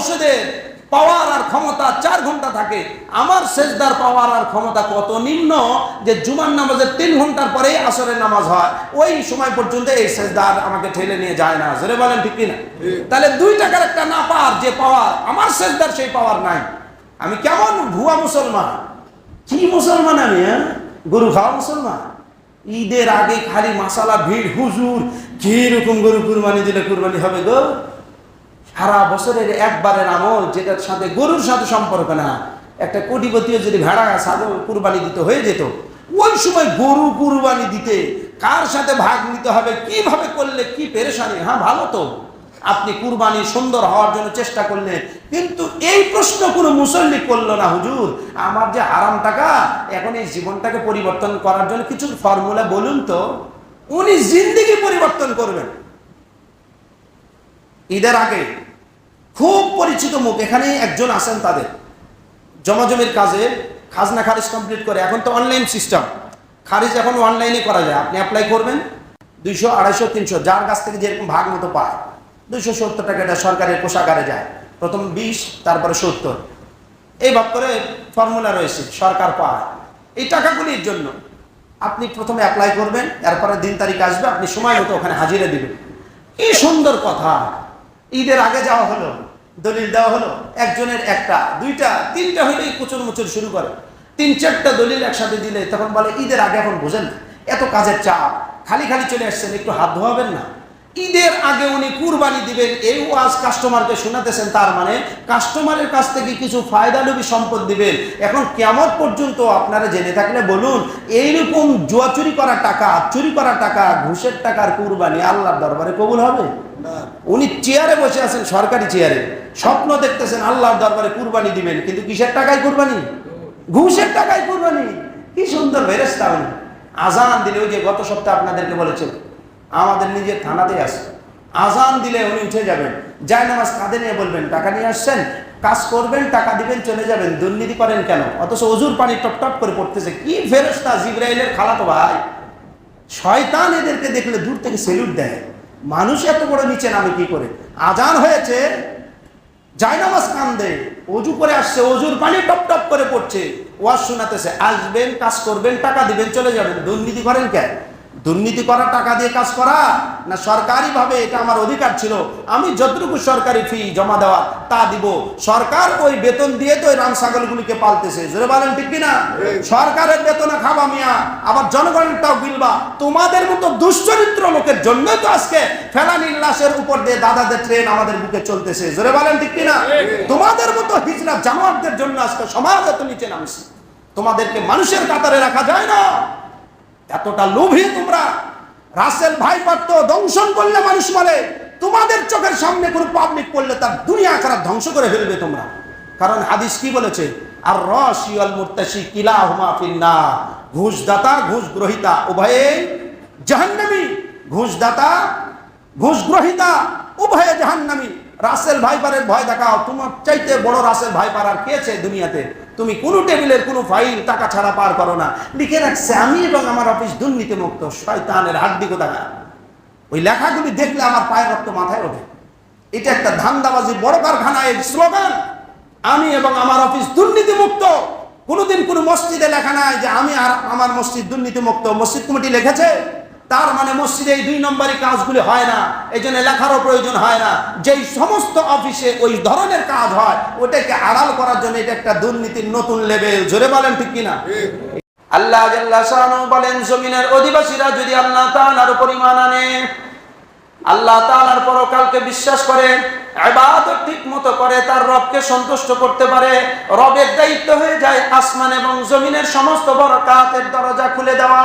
ঔষধের পাওয়ার আর ক্ষমতা চার ঘণ্টা থাকে। আমার সেজদার পাওয়ার আর ক্ষমতা কত নিম্ন যে জুমার নামাজের তিন ঘণ্টার পরেই আসরের নামাজ হয়। ওই সময় পর্যন্ত এই সেজদার আমাকে ঠেলে নিয়ে যায় না। জোরে বলেন, ঠিক কিনা? তাহলে দুই টাকার একটা না পাওয়ার যে পাওয়ার, আমার সেজদার সেই পাওয়ার নাই। আমি কেমন ভুয়া মুসলমান? কি মুসলমান আমি হ্যাঁ? গরু খাওয়া মুসলমান? ঈদের আগে খালি মাসালা ভিড়, হুজুর কি রকম গরু কুরবানি দিলে কুরবানি হবে গো? সারা বছরের একবারের আমল যেটার সাথে গরুর সাথে সম্পর্ক না। একটা কোটিপতিও যদি ভেড়া ছাগল কুরবানি দিতে হয়ে যেত, ওই সময় গরু কুরবানি দিতে কার সাথে ভাগ নিতে হবে, কীভাবে করলে কি পেরেশানি? হ্যাঁ ভালো তো। আপনি কুরবানি সুন্দর হওয়ার জন্য চেষ্টা করলেন কিন্তু এই প্রশ্ন কোনো মুসল্লি করল না, হুজুর। আমার যে আরাম টাকা, এখন এই জীবনটাকে পরিবর্তন করার জন্য কিছু ফর্মুলা বলুন তো। উনি জিন্দিগি পরিবর্তন করবেন। ঈদের আগে খুব পরিচিত মুখ এখানে একজন আছেন তাদের। জমাজমির কাজে খাজনা খারিজ কমপ্লিট করে, এখন তো অনলাইন সিস্টেম খারিজ এখন অনলাইনে করা যায়। আপনি অ্যাপ্লাই করবেন, দুইশো, আড়াইশো, তিনশো, যার কাছ থেকে যেরকম ভাগ মতো পায়। দুইশো সত্তর টাকা এটা সরকারের কোষাগারে যায়। প্রথম বিশ, তারপরে সত্তর। এই ভাব করে ফর্মুলা রয়েছে, সরকার পায়। এই টাকাগুলির জন্য আপনি প্রথমে অ্যাপ্লাই করবেন, এরপরে দিন তারিখ আসবে, আপনি সময় মতো ওখানে হাজিরা দেবেন। কি সুন্দর কথা। ঈদের আগে যাওয়া হলো, দলিল দেওয়া হলো, একজনের একটা, দুইটা, তিনটা হইলেই কুচুর মুচুর শুরু করে। তিন চারটা দলিল একসাথে দিলে তখন বলে, ঈদের আগে এখন বোঝেন এত কাজের চাপ, খালি খালি চলে আসছেন, একটু হাত ধোয়াবেন না। ঈদের আগে উনি কুরবানি দিবেন এই ওয়াজ কাস্টমারকে শোনাতেছেন তার মানে কাস্টমারের কাছ থেকে কিছু ফায়দালুবি সম্পদ দিবেন। এখন কেমন পর্যন্ত আপনারা জেনে থাকলে বলুন এইরকম জুয়া চুরি করা টাকা চুরি করা টাকা ঘুষের টাকার কুরবানি আল্লাহর দরবারে কবুল হবে? উনি চেয়ারে বসে আছেন সরকারি চেয়ারে। স্বপ্ন দেখতেছেন আল্লাহর দরবারে কুরবানি দিবেন কিন্তু কিসের টাকায় কুরবানি? ঘুষের টাকায় কুরবানি। কি সুন্দর বেরেস্তা উনি। আজান দিলে ওই যে গত সপ্তাহে আপনাদেরকে বলেছেন আমাদের নিজের থানাতে আসে আজান দিলে উনি উঠে যাবেন। যায় নামাজ কাঁধে নিয়ে বলবেন, টাকা নিয়ে আসছেন? কাজ করবেন, টাকা দিবেন, চলে যাবেন। দুর্নীতি করেন কেন? অথচ অজুর পানি টপ টপ করে পড়তেছে। কি ফেরস্তা জিব্রাইলের খালাতো ভাই। শয়তান এদেরকে দেখলে দূর থেকে সেলুট দেয়। মানুষ এত বড় নিচে নামে কি করে? আজান হয়েছে জায়নামাজ কান্দে অজু করে আসছে, অজুর পানি টপ টপ করে পড়ছে। ওয়াজ শোনাতেছে, আসবেন, কাজ করবেন, টাকা দিবেন, চলে যাবেন। দুর্নীতি করেন কেন? দুর্নীতি করা টাকা দিয়ে কাজ করা না সরকারি ভাবে এটা আমার অধিকার ছিল? আমি যতটুকু সরকারি ফি জমা দেওয়া তা দিব। সরকার ওই বেতন দিয়ে তো ওই রাম ছাগলগুলিকে পালতেছে। জোরে বলেন ঠিক কিনা? সরকারের বেতনে খাবা মিয়া আবার জনগণেরটাও বিলবা তোমাদের মতো দুশ্চরিত্র লোকের জন্যই তো আজকে ফেলানির লাশের উপর দিয়ে দাদাদের ট্রেন আমাদের বুকে চলতেছে। জোরে বলেন ঠিক কিনা? তোমাদের মতো হিজরা জামাতদের জন্য আজকে সমাজ এত নিচে নামছে। তোমাদেরকে মানুষের কাতারে রাখা যায় না। এতটা লোভী তোমরা। রাসেল ভাই পারতো দংশন করলে মানুষ বলে, তোমাদের চোখের সামনে কোনো পাবলিক পড়লে তার দুনিয়া খারাপ ধ্বংস করে ফেলবে তোমরা। কারণ হাদিস কি বলেছে? আর রসিয়াল মুত্তাসি কিলা হুমা ফিন্না ঘুষদাতা ঘুষ গ্রহিতা উভয়ে জাহান্নামী। ঘুষদাতা ঘুষ গ্রহিতা উভয়ে জাহান্নামি। রাসেল ভাইপারের ভয় দেখাও, তোমার চাইতে বড় রাসেল ভাইপার আর কেছে দুনিয়াতে? তুমি কোন টেবিলের কোনো ফাইল টাকা ছাড়া পার করো না। লিখে রাখছে, আমি এবং আমার অফিস দুর্নীতি মুক্ত শয়তানের হাড্ডি কোথাকা ওই লেখাগুলি দেখলে আমার পায়ের রক্ত মাথায় ওঠে। এটা একটা ধান্দাবাজি, বড় কারখানা, এর স্লোগান। আমি এবং আমার অফিস দুর্নীতি মুক্ত কোনোদিন কোনো মসজিদে লেখা নাই যে আমি আর আমার মসজিদ দুর্নীতি মুক্ত মসজিদ কমিটি লিখেছে তার মানে মসজিদে এই দুই নম্বরই কাজগুলি হয় না। এই জন্য লেখারও প্রয়োজন হয় না। যেই সমস্ত অফিসে ওই ধরনের কাজ হয়, ওটাকে আড়াল করার জন্য এটা একটা দুর্নীতির নতুন লেভেল। জোরে বলেন ঠিক কিনা? আল্লাহ বলেন, জমিনের অধিবাসীরা যদি আল্লাহ তান উপর পরিমাণ আনে আল্লাহ তাআলার পরকালকে বিশ্বাস করে ঠিক মতো করে, তার রবকে সন্তুষ্ট করতে পারে, রবের দায়িত্ব হয়ে যায় আসমান এবং জমিনের সমস্ত বরকাতের দরজা খুলে দেওয়া।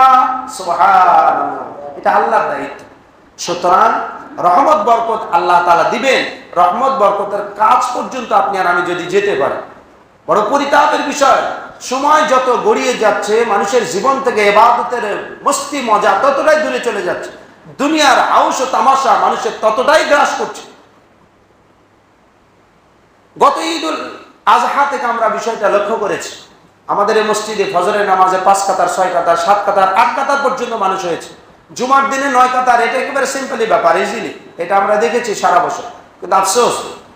এটা আল্লাহর দায়িত্ব। সুতরাং রহমত, বরকত আল্লাহ তালা দিবেন। রহমত, বরকতের কাজ পর্যন্ত আপনি আর আমি যদি যেতে পারি। বড় পরিতাপের বিষয়। সময় যত গড়িয়ে যাচ্ছে, মানুষের জীবন থেকে এবাদতের মস্তি মজা ততটাই দূরে চলে যাচ্ছে। দুনিয়ার আউশ ও তামাশা মানুষের ততটাই গ্রাস করছে। গত ঈদুল আজহা থেকে আমরা বিষয়টা লক্ষ্য করেছি। আমাদের এই মসজিদে ফজরের নামাজে পাঁচ কাতার, ছয় কাতার, সাত কাতার, আট কাতার পর্যন্ত মানুষ হয়েছে। জুমার দিনে নয় কাতার, এটা একেবারে সিম্পলি ব্যাপার ইজিলি এটা আমরা দেখেছি সারা বছর। কিন্তু আফসোস,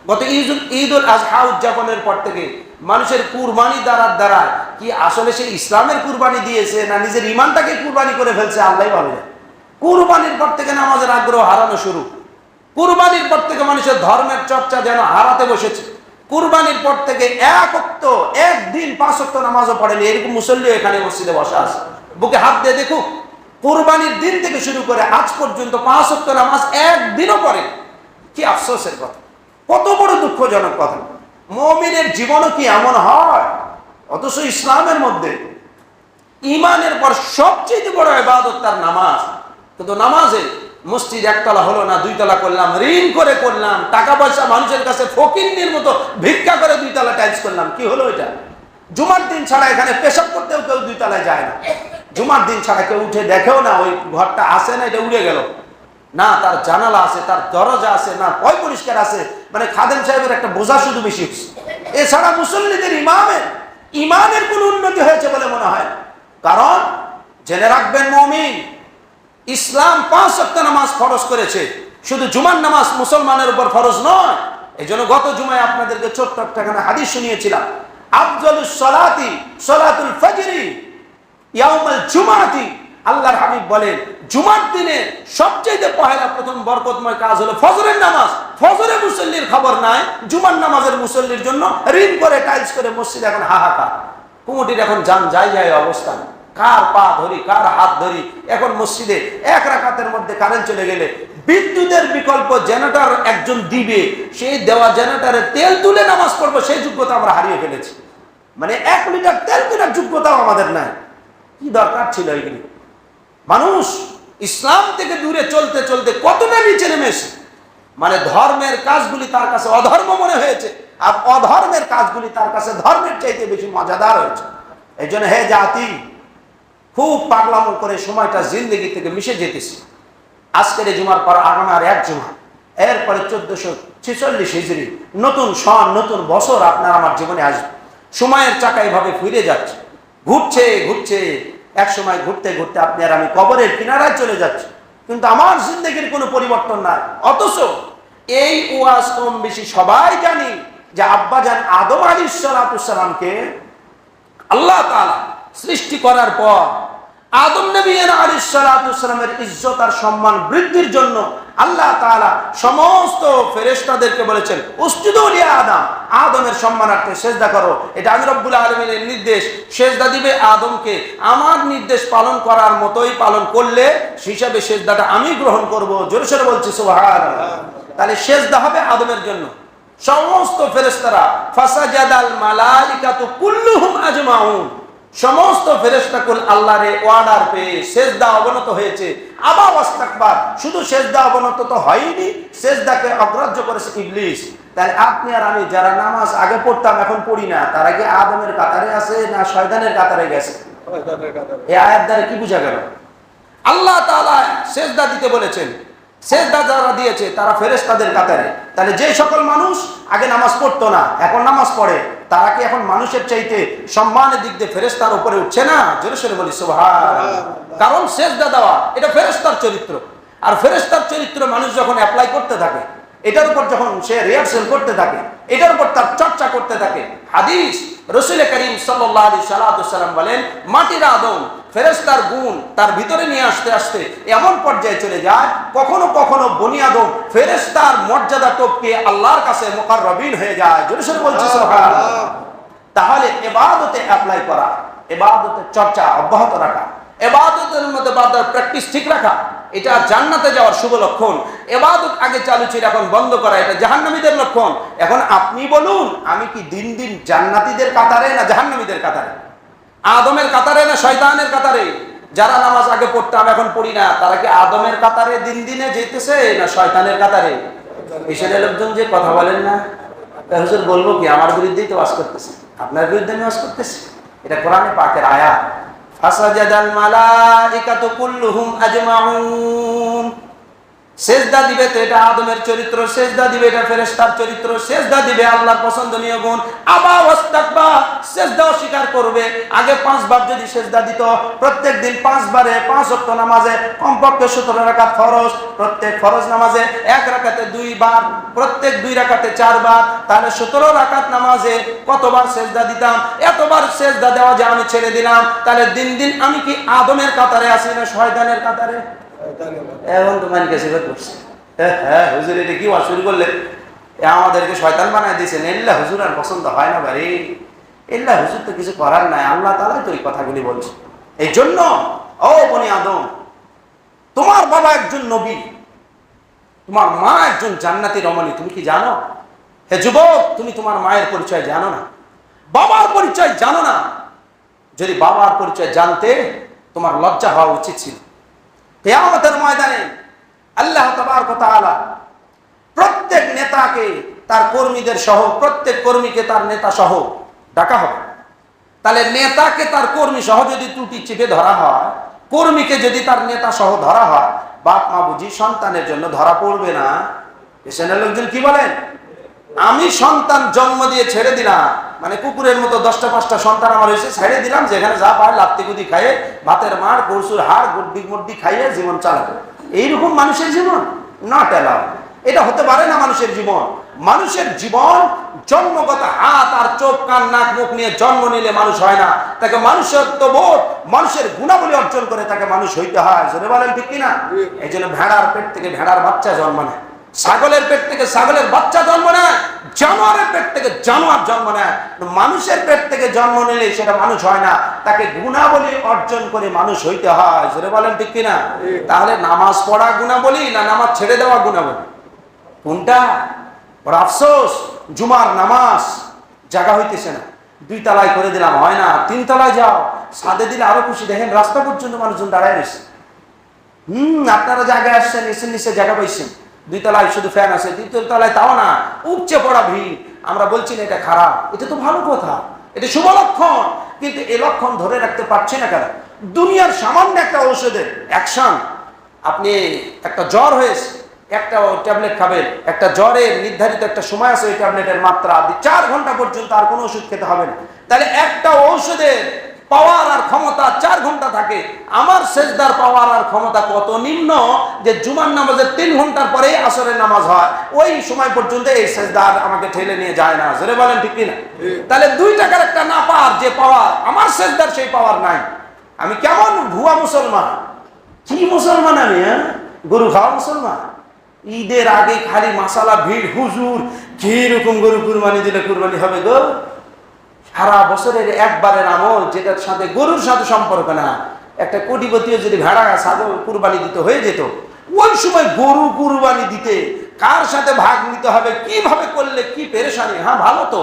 গত ঈদ ঈদ উল আজহা উদযাপনের পর থেকে মানুষের কুরবানি দ্বারার দ্বারা কি আসলে সে ইসলামের কুরবানি দিয়েছে না নিজের ইমানটাকে কুরবানি করে ফেলছে আল্লাহ ভালো। কুরবানির পর থেকে নামাজের আগ্রহ হারানো শুরু। কুরবানির পর থেকে মানুষের ধর্মের চর্চা যেন হারাতে বসেছে। কুরবানির পর থেকে এক অক্ত একদিন পাঁচ অক্ত নামাজও পড়েনি। এরকম মুসল্লি এখানে মসজিদে বসা আছে। বুকে হাত দিয়ে দেখুক, কুরবানির দিন থেকে শুরু করে আজ পর্যন্ত পাঁচ নামাজ একদিনও পড়ে কি আফসোসের কথা। কত বড় দুঃখজনক কথা। মমিনের জীবনও কি এমন হয়? অথচ ইসলামের মধ্যে ইমানের পর সবচেয়ে বড় ইবাদত তার নামাজ। কিন্তু নামাজে মসজিদ একতলা হলো না, দুইতলা করলাম, ঋণ করে করলাম টাকা পয়সা মানুষের কাছে ফকিন্নির মতো ভিক্ষা করে দুইতলা টাইলস করলাম, কি হলো এটা? জুমার দিন ছাড়া এখানে পেশাব করতেও কেউ দুইতলায় যায় না। জুমার দিন ছাড়া কেউ উঠে দেখেও না ওই ঘরটা আসে না, এটা উড়ে গেল। না, তার জানালা আছে, তার দরজা আছে, না কয় পরিষ্কার আছে। মানে খাদেম সাহেবের একটা বোঝা শুধু বেশি। এছাড়া মুসল্লিদের ইমামের ইমানের কোন উন্নতি হয়েছে বলে মনে হয় কারণ, জেনে রাখবেন মমিন ইসলাম পাঁচ সপ্তাহ নামাজ ফরজ করেছে। শুধু জুমার নামাজ মুসলমানের উপর ফরজ নয়। এই জন্য গত জুমায় আপনাদেরকে ছোট্ট এখানে হাদিস শুনিয়েছিলাম। আফজলুস সলাতি, সলাতুল ফজরি, ইয়াউমাল জুমাতি। আল্লাহর হাবিব বলেন, জুমার দিনে সবচেয়ে পহেলা প্রথম বরকতময় কাজ হলো ফজরের নামাজ। ফজরে মুসল্লির খবর নাই, জুমার নামাজের মুসল্লির জন্য ঋণ করে টাইলস করে মসজিদ এখন হাহাকার। কুমুটির এখন যান, যাই যায় অবস্থান কার পা ধরি, কার হাত ধরি, এখন মসজিদে এক রাকাতের মধ্যে কারেন্ট চলে গেলে বিদ্যুতের বিকল্প জেনারেটর একজন দিবে, সেই দেওয়া জেনারেটরে তেল তুলে নামাজ পড়ব, সেই যোগ্যতা আমরা হারিয়ে ফেলেছি। মানে এক লিটার তেল কেনার যোগ্যতাও আমাদের নাই। কি দরকার ছিল এইগুলি মানুষ ইসলাম থেকে দূরে চলতে চলতে কত কতটা নিচে নেমেছে মানে ধর্মের কাজগুলি তার কাছে অধর্ম মনে হয়েছে, আর অধর্মের কাজগুলি তার কাছে ধর্মের চাইতে বেশি মজাদার হয়েছে। এই জন্য হে জাতি খুব পাগলামো করে সময়টা জিন্দগি থেকে মিশে যেতেছে। আজকের এই জুমার পর আগামী আর এক জুমা। এরপরে চোদ্দশো ছেচল্লিশ হিজড়ি নতুন সন, নতুন বছর আপনার আমার জীবনে আসবে। সময়ের চাকা এভাবে ফিরে যাচ্ছে। ঘুরছে ঘুরছে। এক সময় ঘুরতে ঘুরতে আপনি আর আমি কবরের কিনারায় চলে যাচ্ছি। কিন্তু আমার জিন্দগির কোনো পরিবর্তন নাই। অথচ এই ওয়াজ কম বেশি সবাই জানি যে আব্বাজান আদম আলী সালাতামকে আল্লাহ তালা সৃষ্টি করার পর আদম নবী আলী সালাতামের ইজ্জত আর সম্মান বৃদ্ধির জন্য আল্লাহ তাআলা সমস্ত ফেরেশতাদেরকে বলেছেন আদম। আদমের সম্মানার্থে সেজদা করো। এটা আমি রব্বুল আলমিনের নির্দেশ। সেজদা দিবে আদমকে। আমার নির্দেশ পালন করার মতোই পালন করলে হিসাবে সেজদাটা আমি গ্রহণ করব। সোরে বলছি সুবহান তাহলে সেজদা হবে আদমের জন্য। সমস্ত ফেরেশতারা, ফাসাজাদাল মালাইকাতু কুল্লুহুম আজমাউন। সমস্ত ফেরেশতাকুল আল্লাহরে অর্ডার পেয়ে সেজদা অবনত হয়েছে। আবার ওয়াস্তাকবার শুধু সেজদা অবনত তো হয়নি সেজদাকে অগ্রাহ্য করেছে ইবলিস। তাহলে আপনি আর আমি যারা নামাজ আগে পড়তাম এখন পড়ি না তারা কি আদমের কাতারে আছে না শয়তানের কাতারে গেছে? এই আয়াত দ্বারা কি বোঝা গেল? আল্লাহ তাআলা সেজদা দিতে বলেছেন। সেজদা যারা দিয়েছে তারা ফেরেশতাদের কাতারে। তাহলে যে সকল মানুষ আগে নামাজ পড়তো না এখন নামাজ পড়ে। তারা কি এখন মানুষের চাইতে সম্মানের দিক দিয়ে ফেরেস্তার উপরে উঠছে না? জোরে বলি সোভার কারণ সেজদা দেওয়া, এটা ফেরেস্তার চরিত্র। আর ফেরেস্তার চরিত্র মানুষ যখন অ্যাপ্লাই করতে থাকে, এটার উপর যখন সে রিহার্সেল করতে থাকে, এটার উপর তার চর্চা করতে থাকে হাদিস রসুল করিম সাল্লাহ আলী সাল্লাম বলেন মাটির আদম ফেরেস্তার গুণ তার ভিতরে নিয়ে আসতে আসতে এমন পর্যায়ে চলে যায় কখনো কখনো বনি আদম ফেরেস্তার মর্যাদা টপকে আল্লাহর কাছে মোকার রবিন হয়ে যায় বলছি। তাহলে এবাদতে অ্যাপ্লাই করা এবাদতের চর্চা অব্যাহত রাখা এবাদতের মধ্যে বাদার প্র্যাকটিস ঠিক রাখা এটা জান্নাতে যাওয়ার শুভ লক্ষণ। এবাদত আগে চালু ছিল, এখন বন্ধ করা, এটা জাহান্নামীদের লক্ষণ। এখন আপনি বলুন, আমি কি দিন দিন জান্নাতিদের কাতারে না জাহান্নামীদের কাতারে? আদমের কাতারে না শয়তানের কাতারে? যারা নামাজ আগে পড়তাম, এখন পড়ি না। তারা কি আদমের কাতারে দিন দিনে যেতেছে না শয়তানের কাতারে? এসে লোকজন যে কথা বলেন না হুজুর বলব কি, আমার বিরুদ্ধেই তো বাস করতেছে। আপনার বিরুদ্ধে আমি বাস করতেছি? এটা কোরআনে পাকের আয়াত। ফাসাজাদাল মালাইকাতু কুল্লুহুম আজমাউন। সেজদা দিবে তো এটা আদমের চরিত্র সেজদা দিবে এটা ফেরেশতার চরিত্র সেজদা দিবে আল্লাহর পছন্দনীয় গুণ। আবার সেজদা অস্বীকার করবে। আগে পাঁচবার যদি সেজদা দিত প্রত্যেক দিন পাঁচবারে পাঁচ ওয়াক্ত নামাজে কমপক্ষে সতেরো রাকাত ফরজ প্রত্যেক ফরজ নামাজে এক রাকাতে দুইবার প্রত্যেক দুই রাকাতে চারবার। তাহলে সতেরো রাকাত নামাজে কতবার সেজদা দিতাম? এতবার সেজদা দেওয়া যে আমি ছেড়ে দিলাম তাহলে দিন দিন আমি কি আদমের কাতারে আসি না শয়তানের কাতারে? এখন তো করছে। হ্যাঁ, হ্যাঁ হুজুর এটা কি আমাদেরকে শয়তান বানায় দিয়েছেন এল্লা হুজুর আর পছন্দ হয় না এল্লা হুজুর তো কিছু করার নাই। আল্লাহ তালাই তো এই কথাগুলি বলছে। এই জন্য ও বনি আদম তোমার বাবা একজন নবী তোমার মা একজন জান্নাতি রমণী তুমি কি জানো? হে যুবক তুমি তোমার মায়ের পরিচয় জানো না। বাবার পরিচয় জানো না। যদি বাবার পরিচয় জানতে তোমার লজ্জা হওয়া উচিত ছিল। কেয়ামতের ময়দানে আল্লাহ কথা তাআলা প্রত্যেক নেতাকে তার কর্মীদের সহ, প্রত্যেক কর্মীকে তার নেতা সহ ডাকা হবে। তাহলে নেতাকে তার কর্মী সহ যদি ত্রুটি চিপে ধরা হয়, কর্মীকে যদি তার নেতা সহ ধরা হয়, বাপ, মা, বুঝি সন্তানের জন্য ধরা পড়বে না। পেছনের লোকজন কি বলেন? আমি সন্তান জন্ম দিয়ে ছেড়ে দিলাম মানে কুকুরের মতো দশটা পাঁচটা সন্তান আমার হয়েছে ছেড়ে দিলাম, যেখানে যা পায় লাত্তি গুদি খাইয়ে ভাতের মার গরসুর হাড়, গুড্ডি মুড্ডি খাইয়ে জীবন চালাবে। এইরকম মানুষের জীবন? নট অ্যালাউ এটা হতে পারে না মানুষের জীবন। মানুষের জীবন জন্মগত হাত আর চোখ কান নাক মুখ নিয়ে জন্ম নিলে মানুষ হয় না। তাকে মানুষের তো বোধ মানুষের গুণাবলী অর্জন করে তাকে মানুষ হইতে হয়। বলেন ঠিক কিনা? এই জন্য ভেড়ার পেট থেকে ভেড়ার বাচ্চা জন্ম নেয়। ছাগলের পেট থেকে ছাগলের বাচ্চা জন্ম নেয় জানোয়ারের পেট থেকে জানোয়ার জন্ম নেয়। মানুষের পেট থেকে জন্ম নিলে সেটা মানুষ হয় না। তাকে গুণাবলী অর্জন করে মানুষ হইতে হয়। জোরে বলেন ঠিক কিনা? তাহলে নামাজ পড়া গুণাবলী না নামাজ ছেড়ে দেওয়া গুণাবলী? কোনটা? বড় আফসোস জুমার নামাজ। জায়গা হইতেছে না। দুই তলায় করে দিলাম হয় না। তিন তলায় যাও। সাদে দিলে আরও খুশি। দেখেন রাস্তা পর্যন্ত মানুষজন দাঁড়ায় রয়েছে। হুম আপনারা জায়গায় আসছেন এসে নিচে জায়গা পাইছেন। দুই তলায় শুধু ফ্যান আছে তৃতীয় তলায় তাও না, উপচে পড়া ভিড়। আমরা বলছি না এটা খারাপ, এটা তো ভালো কথা, এটা শুভ লক্ষণ, কিন্তু এ লক্ষণ ধরে রাখতে পারছি না কেন? দুনিয়ার সামান্য একটা ঔষধের অ্যাকশন। আপনি একটা জ্বর হয়েছে, একটা ট্যাবলেট খাবেন, একটা জ্বরের নির্ধারিত একটা সময় আছে ওই ট্যাবলেটের মাত্রা আপনি চার ঘণ্টা পর্যন্ত আর কোনো ওষুধ খেতে হবে না। তাহলে একটা ঔষধের পাওয়ার আর ক্ষমতা চার ঘণ্টা থাকে। আমার সেজদার পাওয়ার আর ক্ষমতা কত নিম্ন যে জুমার নামাজের তিন ঘণ্টার পরেই আসরের নামাজ হয়। ওই সময় পর্যন্ত এই সেজদার আমাকে ঠেলে নিয়ে যায় না। জোরে বলেন ঠিক কিনা? তাহলে দুই টাকার একটা না পাওয়ার যে পাওয়ার, আমার সেজদার সেই পাওয়ার নাই। আমি কেমন ভুয়া মুসলমান? কি মুসলমান আমি হ্যাঁ? গরু খাওয়া মুসলমান? ঈদের আগে খালি মাসালা ভিড়, হুজুর কি রকম গরু কুরবানি দিলে কুরবানি হবে গো? সারা বছরের একবারের আমল যেটার সাথে গরুর সাথে সম্পর্ক না। একটা কোটিপতিও যদি ভেড়া, ছাগল কুরবানি দিতে হয়ে যেত, ওই সময় গরু কুরবানি দিতে কার সাথে ভাগ নিতে হবে, কীভাবে করলে কি পেরেশানি? হ্যাঁ ভালো তো।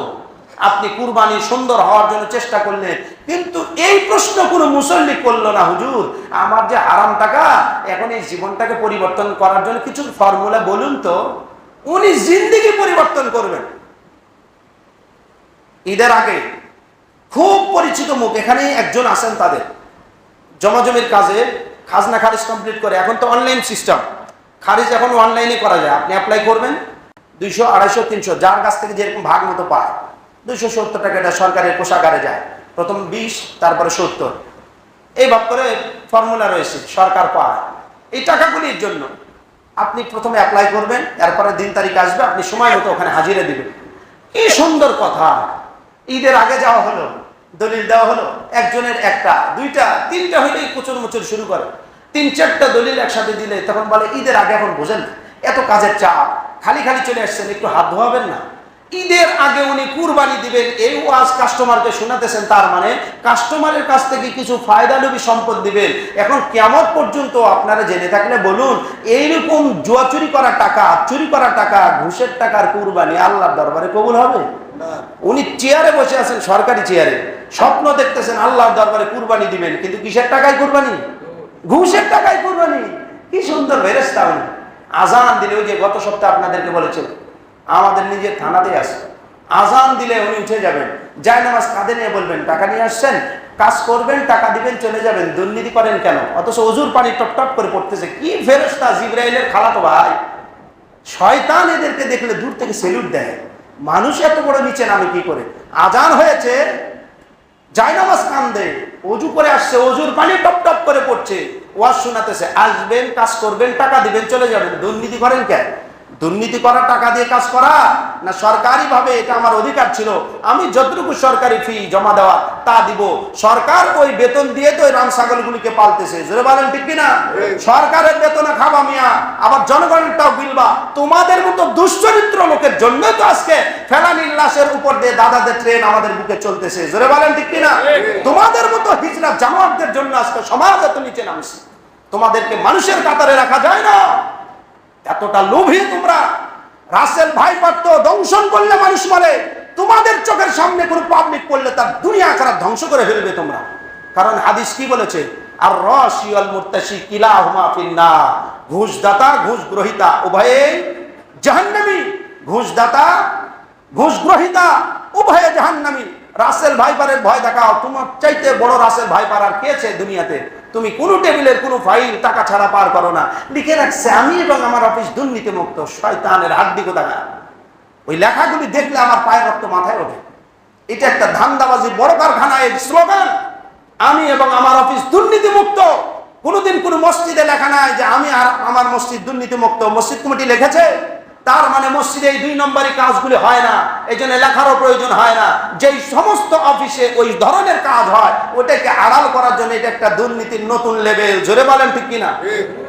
আপনি কুরবানি সুন্দর হওয়ার জন্য চেষ্টা করলেন কিন্তু এই প্রশ্ন কোনো মুসল্লি করল না, হুজুর। আমার যে আরাম টাকা, এখন এই জীবনটাকে পরিবর্তন করার জন্য কিছু ফর্মুলা বলুন তো। উনি জিন্দিগি পরিবর্তন করবেন। ঈদের আগে খুব পরিচিত মুখ, এখানেই একজন আছেন তাদের। জমাজমির কাজে খাজনা খারিজ কমপ্লিট করে, এখন তো অনলাইন সিস্টেম খারিজ এখন অনলাইনে করা যায়। আপনি অ্যাপ্লাই করবেন, দুইশো, আড়াইশো, তিনশো, যার কাছ থেকে যেরকম ভাগ মতো পায়। দুইশো সত্তর টাকা এটা সরকারের কোষাগারে যায়। প্রথম বিশ, তারপরে সত্তর। এই ভাব করে ফর্মুলা রয়েছে, সরকার পায়। এই টাকাগুলির জন্য আপনি প্রথমে অ্যাপ্লাই করবেন, এরপরে দিন তারিখ আসবে, আপনি সময় মতো ওখানে হাজিরা দেবেন। কি সুন্দর কথা। ঈদের আগে যাওয়া হলো, দলিল দেওয়া হলো, একজনের একটা, দুইটা, তিনটা হইলেই কুচুর মুচুর শুরু করে। তিন চারটা দলিল একসাথে দিলে তখন বলে, ঈদের আগে এখন বোঝেন, এত কাজের চাপ, খালি খালি চলে আসছেন, একটু হাত ধোয়াবেন না। ঈদের আগে উনি কুরবানি দিবেন, এই ওয়াজ কাস্টমারকে শোনাতেছেন, তার মানে কাস্টমারের কাছ থেকে কিছু ফায়দালুবি সম্পদ দিবেন। এখন কেমন পর্যন্ত আপনারা জেনে থাকলে বলুন, এইরকম জুয়া চুরি করা টাকা, চুরি করা টাকা, ঘুষের টাকার কুরবানি আল্লাহর দরবারে কবুল হবে? উনি চেয়ারে বসে আছেন, সরকারি চেয়ারে। স্বপ্ন দেখতেছেন, আল্লাহর দরবারে কুরবানি দিবেন। কিন্তু কিসের টাকায় কুরবানি? ঘুষের টাকায় কুরবানি। কি সুন্দর বেরেস্তা উনি। আজান দিলে ওই যে গত সপ্তাহে আপনাদেরকে বলেছিল আমাদের নিজের থানাতে আসে আজান দিলে উনি উঠে যাবেন। যায় নামাজ কাঁধে নিয়ে বলবেন, টাকা নিয়ে আসছেন? কাজ করবেন, টাকা দিবেন, চলে যাবেন। দুর্নীতি করেন কেন? অথচ অজুর পানি টপ টপ করে পড়তেছে। কি ফেরস্তা জিব্রাইলের খালাতো ভাই। শয়তান এদেরকে দেখলে দূর থেকে সেলুট দেয়। মানুষ এত বড় নিচে নামে কি করে? আজান হয়েছে জায়নামাজ কান্দে, অজু করে আসছে, অজুর পানি টপ টপ করে পড়ছে, ওয়াজ শোনাতেছে, আসবেন, কাজ করবেন, টাকা দিবেন, চলে যাবেন, দুর্নীতি করেন কেন? দুর্নীতি করা টাকা দিয়ে কাজ করা না সরকারি ভাবে এটা আমার অধিকার ছিল? আমি যতটুকু সরকারি ফি জমা দেওয়া তা দিব। সরকার ওই বেতন দিয়ে তো ওই রাম ছাগলগুলিকে পালতেছে। জোরে বলেন ঠিক কিনা? সরকারের বেতনে খাবা মিয়া আবার জনগণেরটাও বিলবা তোমাদের মতো দুশ্চরিত্র লোকের জন্য তো আজকে ফেলানির লাশের উপর দিয়ে দাদাদের ট্রেন আমাদের বুকে চলতেছে। জোরে বলেন ঠিক কিনা? তোমাদের মতো হিজরা জামাতদের জন্য আজকে সমাজ এত নিচে নামছে। তোমাদেরকে মানুষের কাতারে রাখা যায় না। এতটা লোভী তোমরা। রাসেল ভাই পারতো দংশন করলে মানুষ মরে তোমাদের চোখের সামনে কোনো পাবলিক পড়লে তার দুনিয়া খারাপ ধ্বংস করে ফেলবে তোমরা। কারণ হাদিস কি বলেছে? আর রসিয়াল মুর্তাসি কিলা হুমা ফিন্না ঘুষদাতা ঘুষ গ্রহিতা উভয়ে জাহান্নামী। ঘুষদাতা ঘুষ গ্রহিতা উভয়ে জাহান্নামী। রাসেল ভাইপারের ভয় দেখাও, তোমার চাইতে বড় রাসেল ভাইপার আর কেছে দুনিয়াতে? তুমি কোন টেবিলের কোন ফাইল, টাকা ছাড়া পার করো না। লিখে রাখছে, আমি এবং আমার অফিস দুর্নীতি মুক্ত শয়তানের হাড্ডি কোথাকা ওই লেখাগুলি দেখলে আমার পায়ের রক্ত মাথায় ওঠে। এটা একটা ধান্দাবাজি, বড় কারখানা এই স্লোগান, আমি এবং আমার অফিস দুর্নীতি মুক্ত কোনোদিন কোনো মসজিদে লেখা নাই যে, আমি আর আমার মসজিদ দুর্নীতি মুক্ত মসজিদ কমিটি লিখেছে তার মানে মসজিদে এই দুই নম্বরের কাজগুলি হয় না। এই জন্য লেখারও প্রয়োজন হয় না। যেই সমস্ত অফিসে ওই ধরনের কাজ হয়, ওটাকে আড়াল করার জন্য এটা একটা দুর্নীতির নতুন লেভেল। জোরে বলেন ঠিক কিনা?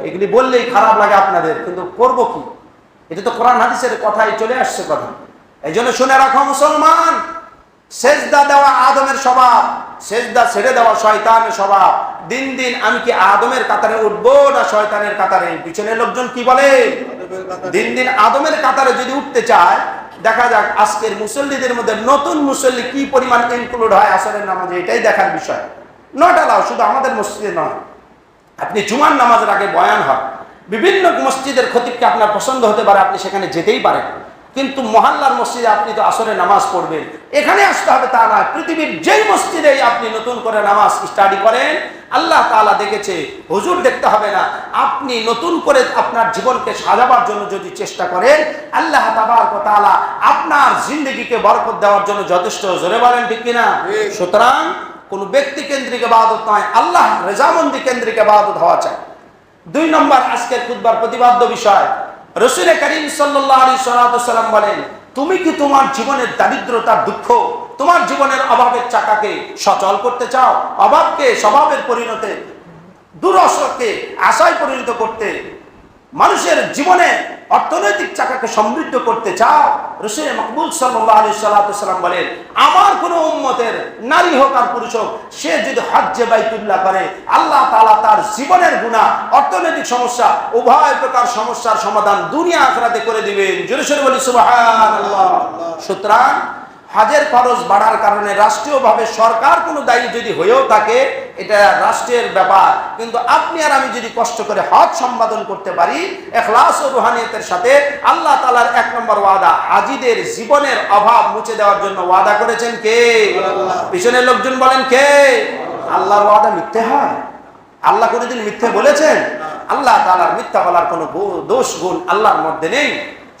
এগুলি বললেই খারাপ লাগে আপনাদের, কিন্তু করব কি? এটা তো কোরআন হাদিসের কথাই চলে আসছে কথা। এই জন্য শুনে রাখো মুসলমান সেজদা দেওয়া আদমের স্বভাব, সেজদা ছেড়ে দেওয়া শয়তানের স্বভাব। দিন দিন আমি কি আদমের কাতারে উঠবো না শয়তানের কাতারে? পিছনের লোকজন কি বলে? দিন দিন আদমের কাতারে যদি উঠতে চায়, দেখা যাক আজকের মুসল্লিদের মধ্যে নতুন মুসল্লি কি পরিমাণ ইনক্লুড হয় আসরের নামাজে, এটাই দেখার বিষয়। নট আলাও শুধু আমাদের মসজিদে নয়। আপনি জুমার নামাজের আগে বয়ান হয় বিভিন্ন মসজিদের খতিবকে আপনার পছন্দ হতে পারে, আপনি সেখানে যেতেই পারেন। কিন্তু মহাল্লার মসজিদে আপনি তো আসরে নামাজ পড়বেন। এখানে আসতে হবে তা না পৃথিবীর যেই মসজিদে আপনি নতুন করে নামাজ স্টাডি করেন আল্লাহ তাআলা দেখেছে হুজুর দেখতে হবে না। আপনি নতুন করে আপনার জীবনকে সাজাবার জন্য যদি চেষ্টা করেন আল্লাহ তাআলা আপনার জিন্দগিকে বরকত দেওয়ার জন্য যথেষ্ট। জোরে বলেন ঠিক কিনা? সুতরাং কোন ব্যক্তি কেন্দ্রিক আবাদত নয় আল্লাহ রেজামন্দি কেন্দ্রিক আবাদত হওয়া চায় দুই নম্বর আজকের খুদবার প্রতিবাদ্য বিষয়। রসুল করিম সাল্লাহ আলী সাল্লাম বলেন তুমি কি তোমার জীবনের দারিদ্রতা, দুঃখ, তোমার জীবনের অভাবের চাকাকে সচল করতে চাও? অভাবকে, স্বভাবের পরিণতে দুরসকে আশায় পরিণত করতে মানুষের জীবনে অর্থনৈতিক চাকাকে সমৃদ্ধ করতে চাও রসুল মকবুল সাল্লাম বলেন, আমার কোন উম্মতের নারী হোক আর পুরুষ হোক, সে যদি হজ্জে বাইতুল্লাহ করে, আল্লাহ তালা তার জীবনের গুণা অর্থনৈতিক সমস্যা, উভয় প্রকার সমস্যার সমাধান দুনিয়া আখরাতে করে দিবেন। জোরেশ্বর বলি, সুবহানাল্লাহ। সুতরাং হজের খরচ বাড়ার কারণে রাষ্ট্রীয়ভাবে সরকার কোনো দায়ী যদি হয়েও থাকে, এটা রাষ্ট্রের ব্যাপার। কিন্তু আপনি আর আমি যদি কষ্ট করে হজ সম্পাদন করতে পারি, এখলাস ও রুহানিয়তের সাথে আল্লাহ তালার এক নম্বর ওয়াদা, হাজিদের জীবনের অভাব মুছে দেওয়ার জন্য ওয়াদা করেছেন কে? পিছনের লোকজন বলেন কে? আল্লাহর ওয়াদা মিথ্যে হয়। আল্লাহ কোনোদিন মিথ্যে বলেছেন? আল্লাহ তালার মিথ্যা বলার কোনো দোষ, গুণ আল্লাহর মধ্যে নেই।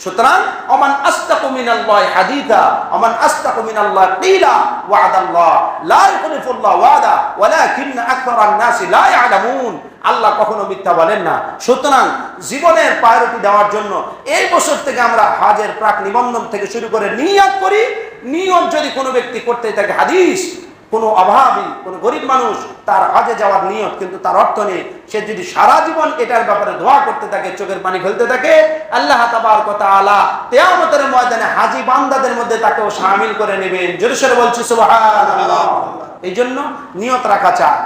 সুতরাং, অমান আস্তাকু মিনাল্লাহি হাদিদা অমান আস্তাকু মিনাল্লাহি কিলা ওয়াদাল্লাহ, লা ইখলিফুল্লাহ ওয়াদা ওয়ালাকিন আকতারান নাসি লা ইয়ালামুন। আল্লাহ কখনো মিথ্যা বলেন না। সুতরাং, জীবনের প্রায়োরিটি দেওয়ার জন্য এই বছর থেকে আমরা হাজের প্রাক নিবন্ধন থেকে শুরু করে নিয়াত করি। নিয়ত যদি কোনো ব্যক্তি করতে থাকে হাদিস কোনো অভাবী, কোনো গরিব মানুষ তার আজে যাওয়ার নিয়ত, কিন্তু তার অর্থ নেই। সে যদি সারা জীবন এটার ব্যাপারে দোয়া করতে থাকে, চোখের পানি ফেলতে থাকে, আল্লাহ তাবার কথা আলা তেয়ামতের ময়দানে হাজি বান্দাদের মধ্যে তাকেও সামিল করে নেবেন। জোরেশ্বর বলছি সুবাহ এই জন্য নিয়ত রাখা চায়